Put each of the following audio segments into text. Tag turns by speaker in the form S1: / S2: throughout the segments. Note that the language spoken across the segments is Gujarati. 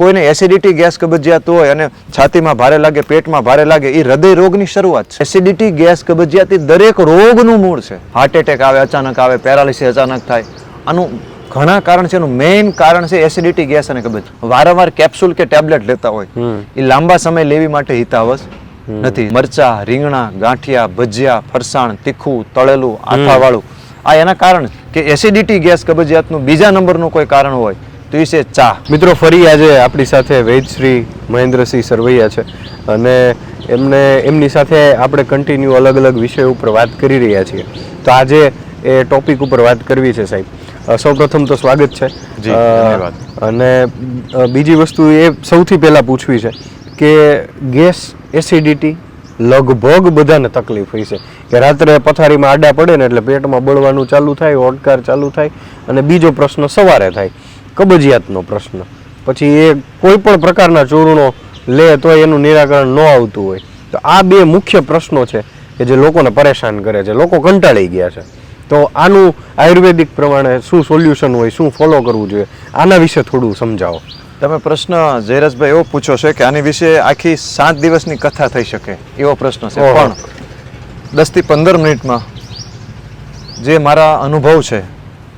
S1: કોઈને એસિડિટી ગેસ કબજિયાત હોય અને છાતીમાં ભારે લાગે પેટમાં ભારે લાગે એ હૃદય રોગની શરૂઆત છે. એસિડિટી ગેસ કબજિયાત એ દરેક રોગનું મૂળ છે. હાર્ટ એટેક આવે અચાનક આવે પેરાલિસિસ અચાનક થાય. આનું ઘણા કારણ છે એનું મેઇન કારણ છે એસિડિટી ગેસ અને કબજ વારંવાર કેપ્સ્યુલ કે ટેબ્લેટ લેતા હોય. એ લાંબા સમય લેવી માટે હિતાવશ નથી. મરચા રીંગણા ગાંઠિયા ભજીયા ફરસાણ તીખું તળેલું આથાવાળું. આ એના કારણ કે એસિડિટી ગેસ કબજિયાતનું બીજા નંબરનું કોઈ કારણ હોય. તો એ છે ચા.
S2: મિત્રો ફરી આજે આપણી સાથે વૈદશ્રી મહેન્દ્રસિંહ સરવૈયા છે અને એમને એમની સાથે આપણે કન્ટિન્યુ અલગ અલગ વિષય ઉપર વાત કરી રહ્યા છીએ. તો આજે એ ટોપિક ઉપર વાત કરવી છે સાહેબ. સૌપ્રથમ તો સ્વાગત છે. અને બીજી વસ્તુ એ સૌથી પહેલાં પૂછવી છે કે ગેસ એસિડિટી લગભગ બધાને તકલીફ હોય છે. કે રાત્રે પથારીમાં આડા પડે ને એટલે પેટમાં બળવાનું ચાલુ થાય ઓડકાર ચાલુ થાય અને બીજો પ્રશ્ન સવારે થાય. કબજિયાતનો પ્રશ્ન. પછી એ કોઈ પણ પ્રકારના ચૂર્ણો લે તો એનું નિરાકરણ ન આવતું હોય. તો આ બે મુખ્ય પ્રશ્નો છે કે જે લોકોને પરેશાન કરે છે લોકો કંટાળી ગયા છે. તો આનું આયુર્વેદિક પ્રમાણે શું સોલ્યુશન હોય શું ફોલો કરવું જોઈએ આના વિશે થોડું સમજાવો.
S1: તમે પ્રશ્ન જયરસભાઈ એવો પૂછો છે કે આની વિશે આખી સાત દિવસની કથા થઈ શકે એવો પ્રશ્ન છે. પણ દસથી પંદર મિનિટમાં જે મારા અનુભવ છે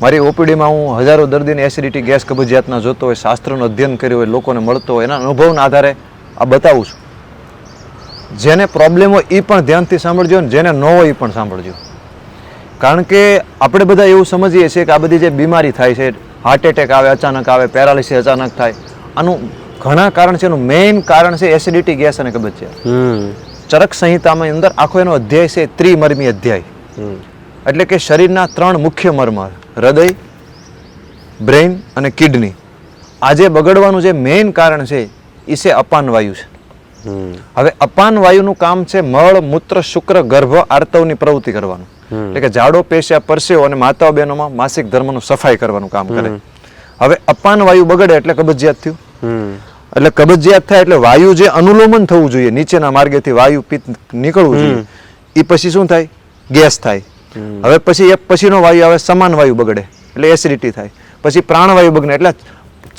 S1: મારી ઓપીડીમાં હું હજારો દર્દીને એસિડિટી ગેસ કબજિયાતના જોતો હોય શાસ્ત્રનું અધ્યયન કર્યું હોય લોકોને મળતો હોય એના અનુભવના આધારે આ બતાવું છું. જેને પ્રોબ્લેમ હોય એ પણ ધ્યાનથી સાંભળજો અને જેને ન હોય એ પણ સાંભળજો. કારણ કે આપણે બધા એવું સમજીએ છીએ કે આ બધી જે બીમારી થાય છે હાર્ટ એટેક આવે અચાનક આવે પેરાલિસિસ અચાનક થાય આનું ઘણા કારણ છે એનું મેઇન કારણ છે એસિડિટી ગેસ અને કબજિયાત. ચરક સંહિતામાં અંદર આખો એનો અધ્યાય છે ત્રિમર્મી અધ્યાય. એટલે કે શરીરના ત્રણ મુખ્ય મરમર હૃદય બ્રેઇન અને કિડની. આજે બગડવાનું જે મેઇન કારણ છે એ છે અપાન વાયુ છે. હવે અપાન વાયુનું કામ છે મળ મૂત્ર શુક્ર ગર્ભ આર્તવની પ્રવૃત્તિ કરવાનું. એટલે કે જાડો પેશ્યા પરસેવો અને માતાઓ બહેનોમાં માસિક ધર્મનું સફાઈ કરવાનું કામ કરે. હવે અપાન વાયુ બગડે એટલે કબજિયાત થયું. એટલે કબજિયાત થાય એટલે વાયુ જે અનુલોમન થવું જોઈએ નીચેના માર્ગેથી વાયુ પિત્ત નીકળવું જોઈએ એ પછી શું થાય? ગેસ થાય. હવે પછી એક પછીનો વાયુ આવે સમાન વાયુ બગડે એટલે એસિડિટી થાય. પછી પ્રાણવાયુ બગડે એટલે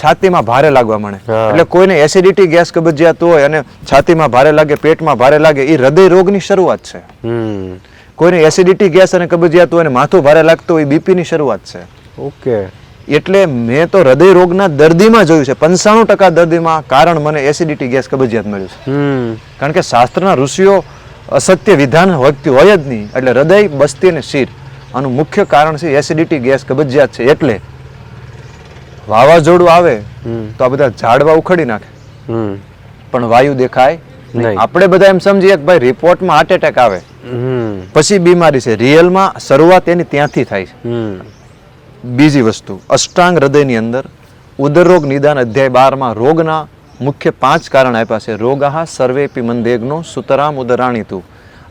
S1: છાતીમાં ભારે લાગવા માંડે. એટલે કોઈને એસિડિટી ગેસ કબજિયાત હોય અને છાતીમાં ભારે લાગે પેટમાં ભારે લાગે એ હૃદય રોગની શરૂઆત છે. કોઈને એસિડિટી ગેસ અને કબજિયાત હોય અને માથું ભારે લાગતું હોય બીપીની શરૂઆત છે.
S2: ઓકે.
S1: એટલે મેં તો હૃદય રોગના દર્દીમાં જોયું છે. પંચાણું ટકા દર્દીમાં કારણ મને એસિડિટી ગેસ કબજિયાત મળ્યું છે. કારણ કે શાસ્ત્રના ઋષિઓ અસત્ય વિધાન હોય હોય જ નહીં. એટલે હૃદય બસ્તી અને શિર. આનું મુખ્ય કારણ છે એસિડિટી ગેસ કબજિયાત છે. એટલે વાવાઝોડું આવે તો આ બધા ઝાડવા ઉખડી નાખે. પણ વાયુ દેખાય. આપણે બધા એમ સમજીએ કે ભાઈ રિપોર્ટમાં હાર્ટ એટેક આવે. પછી બીમારી છે. રિયલમાં શરૂઆત એની ત્યાંથી થાય છે. બીજી વસ્તુ અષ્ટાંગ હૃદયની અંદર ઉદરરોગ નિદાન અધ્યાય બારમાં રોગના મુખ્ય પાંચ કારણ આપ્યા છે. રોગાહ સર્વે મંદેગનો સુતરામ ઉદરાણીતુ.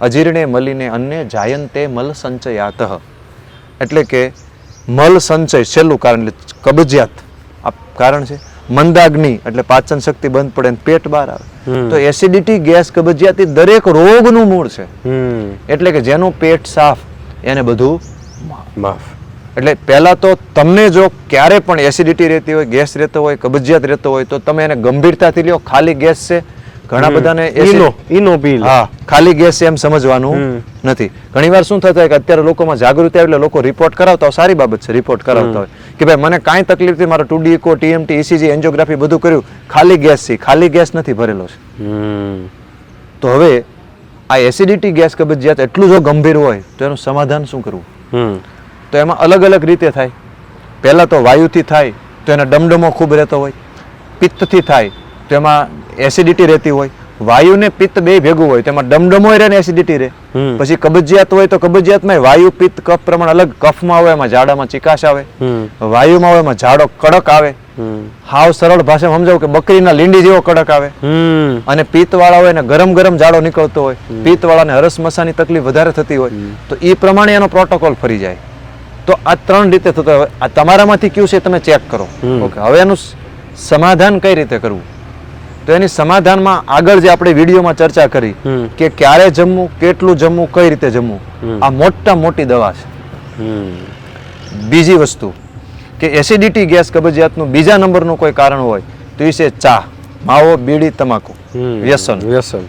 S1: અજીર્ણે મલિને અન્ય જાયંતે મલ સંચયાત. એટલે કે મલ સંચય છેલ્લું કારણ એટલે કબજિયાત. આ કારણ છે. મંદાગ્નિ એટલે પાચન શક્તિ બંધ પડે ને પેટ બહાર આવે. તો એસિડિટી ગેસ કબજિયાત દરેક રોગનું મૂળ છે. એટલે કે જેનું પેટ સાફ એને બધું
S2: માફ.
S1: એટલે પહેલા તો તમને જો ક્યારે પણ એસિડિટી રહેતી હોય ગેસ રહેતો હોય કબજિયાત રહેતો હોય તો તમે એને ગંભીરતાથી લ્યો. ખાલી ગેસ છે. ઘણા બધાને acid-
S2: ઈનો ઈનો પી લે.
S1: હા ખાલી ગેસ એમ સમજવાનું
S2: નથી.
S1: નથી ઘણીવાર શું થતું હોય કે અત્યારે લોકોમાં જાગૃતિ આવે એટલે લોકો રિપોર્ટ કરાવતા હોય સારી બાબત છે રિપોર્ટ કરાવતા હોય. કે ભાઈ મને કાંઈ તકલીફ નથી મારો two D echo TMT ECG angiography બધું કર્યું. ખાલી ગેસ છે. ખાલી ગેસ નથી ભરેલો છે. તો હવે આ એસિડિટી ગેસ કબજિયાત એટલું જો ગંભીર હોય તો એનું સમાધાન શું કરવું? તો એમાં અલગ અલગ રીતે થાય. પહેલાં તો વાયુથી થાય તો એના ડમડમો ખૂબ રહેતો હોય. પિત્તથી થાય તો એમાં એસિડિટી રહેતી હોય. વાયુ ને પિત્ત બે ભેગું હોય તેમાં ડમડમો રહે ને એસિડિટી રહે. પછી કબજિયાત હોય તો કબજિયાતમાં વાયુ પિત્ત કફ પ્રમાણ અલગ કફમાં આવે એમાં ઝાડામાં ચિકાશ આવે. વાયુમાં હોય એમાં ઝાડો કડક આવે. હાવ સરળ ભાષામાં સમજાવું કે બકરીના લીંડી જેવો કડક આવે. અને પિત્ત વાળા હોય ને ગરમ ગરમ જાડો નીકળતો હોય. પિત્તવાળાને હરસ મસાની તકલીફ વધારે થતી હોય. તો એ પ્રમાણે એનો પ્રોટોકોલ ફરી જાય. તો આ ત્રણ રીતે થતો હવે આ તમારામાંથી કયું છે તમે ચેક કરો. ઓકે હવે એનું સમાધાન કઈ રીતે કરવું? તો એની સમાધાનમાં આગળ જે આપણે વિડીયોમાં ચર્ચા કરી કે ક્યારે જમવું કેટલું જમવું કઈ રીતે જમવું આ મોટા મોટી દવા છે. બીજી વસ્તુ કે એસિડિટી ગેસ કબજિયાતનું બીજા નંબરનું કોઈ કારણ હોય તો એ છે ચા માવો બીડી તમાકુ વ્યસન.
S2: વ્યસન.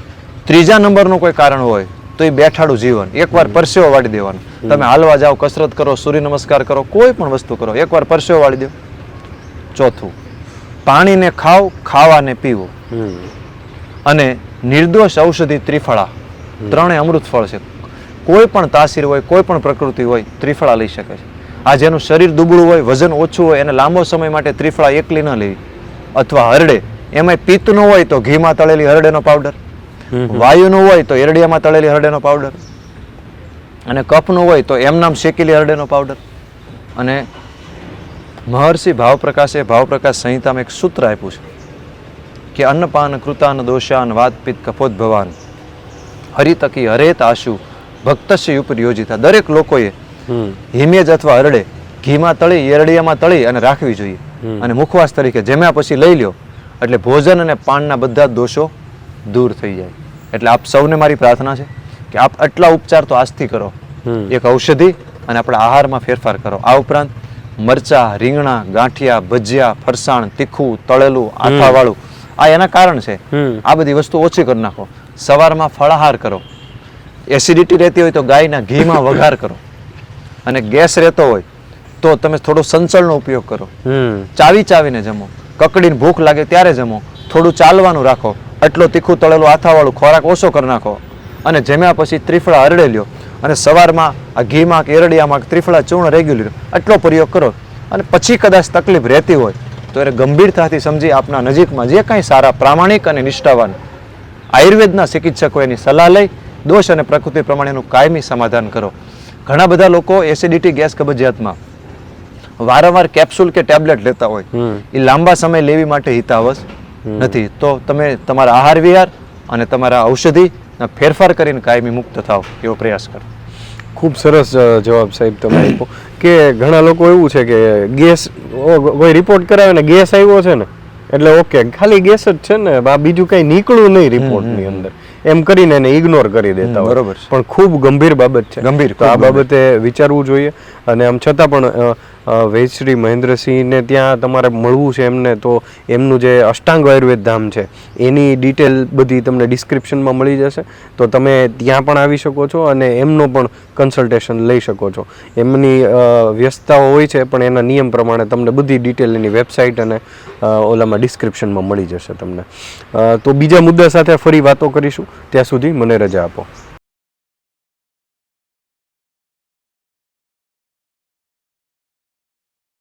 S1: ત્રીજા નંબરનું કોઈ કારણ હોય તો એ બેઠાડું જીવન. એકવાર પરસેવો વાળી દેવાનો. તમે હાલવા જાઓ કસરત કરો સૂર્ય નમસ્કાર કરો કોઈ પણ વસ્તુ કરો એકવાર પરસેવો વાળી દો. ચોથું પાણીને ખાવ ખાવાને પીવો. અને નિર્દોષ ઔષધિ ત્રિફળા. ત્રણેય અમૃત ફળ છે. કોઈ પણ તાસીર હોય કોઈ પણ પ્રકૃતિ હોય ત્રિફળા લઈ શકે છે. આ જેનું શરીર દુબળું હોય વજન ઓછું હોય એને લાંબો સમય માટે ત્રિફળા એકલી ન લેવી. અથવા હરડે. એમાંય પિત્ત ન હોય તો ઘીમાં તળેલી હરડેનો પાવડર વાયુનું હોય તો એરડિયામાં તળેલી હરડેનો પાવડર અને કફનું હોય તો એમ નામ શેકેલી હરડેનો પાવડર અને મહર્ષિ ભાવપ્રકાશે ભાવપ્રકાશ સંહિતામાં એક સૂત્ર આપ્યું છે કે અન્નપાન કૃતાન દોષાન વાત પિત્ત કફોદ્ભવાન હરિતકી હરેત આશુ ભક્તશ્ય ઉપર યોજિતા દરેક લોકોએ હિમેજ અથવા હરડે ઘીમાં તળી એરડિયામાં તળી અને રાખવી જોઈએ. અને મુખવાસ તરીકે જેમ્યા પછી લઈ લ્યો. એટલે ભોજન અને પાનના બધા દોષો દૂર થઈ જાય. એટલે આપ સૌને મારી પ્રાર્થના છે કે આપ આટલા ઉપચાર તો આજથી કરો. એક ઔષધિ અને આપણા આહારમાં ફેરફાર કરો. આ ઉપરાંત મરચા રીંગણા ગાંઠિયા ભજીયા ફરસાણ તીખું તળેલું આથાવાળું આ એના કારણ છે. આ બધી વસ્તુ ઓછી કરી નાખો. સવારમાં ફળાહાર કરો. એસિડિટી રહેતી હોય તો ગાયના ઘીમાં વઘાર કરો. અને ગેસ રહેતો હોય તો તમે થોડો સંચળનો ઉપયોગ કરો. ચાવી ચાવીને જમો. કકડીને ભૂખ લાગે ત્યારે જમો. થોડું ચાલવાનું રાખો. આટલો તીખું તળેલું આથાવાળું ખોરાક ઓછો કરી નાખો. અને જમ્યા પછી ત્રિફળા હરડે લ્યો. અને સવારમાં આ ઘીમાં કે એરડિયામાં ત્રિફળા ચૂર્ણ રેગ્યુલર એટલો પ્રયોગ કરો. અને પછી કદાચ તકલીફ રહેતી હોય તો એને ગંભીરતાથી સમજી આપના નજીકમાં જે કાંઈ સારા પ્રામાણિક અને નિષ્ઠાવાન આયુર્વેદના ચિકિત્સકો એની સલાહ લઈ દોષ અને પ્રકૃતિ પ્રમાણેનું કાયમી સમાધાન કરો. ઘણા બધા લોકો એસિડિટી ગેસ કબજિયાતમાં વારંવાર કેપ્સ્યુલ કે ટેબ્લેટ લેતા હોય. એ લાંબા સમય લેવી માટે હિતાવશ. નથી. તો તમે તમારા આહાર વિહાર અને તમારા ઔષધિ ફેરફાર કરીને કાયમી મુક્ત થાવ એવો પ્રયાસ કરો.
S2: ખૂબ સરસ જવાબ સાહેબ તમે આપ્યો. કે ઘણા લોકો એવું છે કે ગેસ કોઈ રિપોર્ટ કરાવે ને ગેસ આવ્યો છે ને એટલે ઓકે ખાલી ગેસ જ છે ને આ બીજું કઈ નીકળ્યું નહીં રિપોર્ટની અંદર. એમ કરીને એને ઇગ્નોર કરી દેતા
S1: બરોબર
S2: પણ ખૂબ ગંભીર બાબત છે.
S1: ગંભીર,
S2: તો આ બાબતે વિચારવું જોઈએ. અને આમ છતાં પણ વૈશ્રી મહેન્દ્રસિંહને ત્યાં તમારે મળવું છે એમને, તો એમનું જે અષ્ટાંગ આયુર્વેદ ધામ છે, એની ડિટેલ બધી તમને ડિસ્ક્રિપ્શનમાં મળી જશે. તો તમે ત્યાં પણ આવી શકો છો અને એમનો પણ કન્સલ્ટેશન લઈ શકો છો. એમની વ્યસ્તતાઓ હોય છે, પણ એના નિયમ પ્રમાણે તમને બધી ડિટેલ એની વેબસાઇટ અને ઓલામાં ડિસ્ક્રિપ્શનમાં મળી જશે તમને. તો બીજા મુદ્દા સાથે ફરી વાતો કરીશું. ત્યાં સુધી મને રજા આપો.